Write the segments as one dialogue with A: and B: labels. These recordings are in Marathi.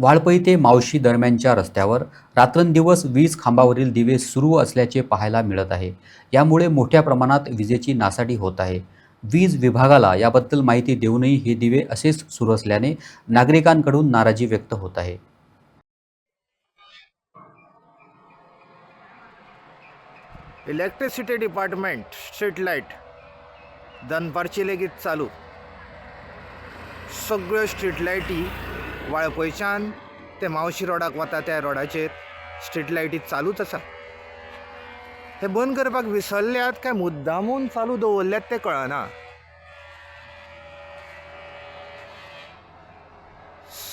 A: वाळपई ते मावशी दरम्यानच्या रस्त्यावर रात्रंदिवस वीज खांबावरील दिवे सुरू असल्याचे पाहायला मिळत आहे. यामुळे मोठ्या प्रमाणात विजेची नासाडी होत आहे. वीज विभागाला याबद्दल माहिती देऊनही हे दिवे असेच सुरू असल्याने नागरिकांकडून नाराजी व्यक्त होत आहे.
B: इलेक्ट्रिसिटी डिपार्टमेंट स्ट्रीट लाइट दनपारची लेगीत चालू. सगळ्यो स्ट्रीट लायटी वाळपयच्यान ते मावशी रोडाक वता त्या रोडाचेर. स्ट्रीट लायटी चालूच आसा. ते बंद करपाक विसरल्यात काय मुद्दामून चालू दवरल्यात ते कळना.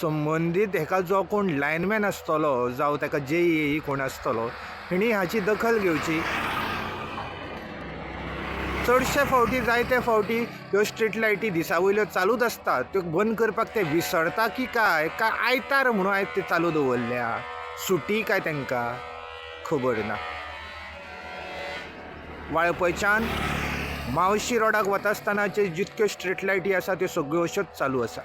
B: संबंदीत हेका जो कोण लायनमॅन आसतलो जावं ताका जे ई कोण आसतलो हिणी हाची दखल घेवची. चडशे फावटी जायते फावटी ह्यो स्ट्रीट लायटी दिसा वयल्यो चालूच आसता. त्यो बंद करपाक ते विसरता की काय? काय आयतार म्हणून आयज ते चालू दवरल्या. सुटी काय तांकां? खबर ना. वाळपयच्यान मावशी रोडाक वता आसतनाचे जितक्यो स्ट्रीट लायटी आसा त्यो सगळ्यो अश्योच चालू आसा.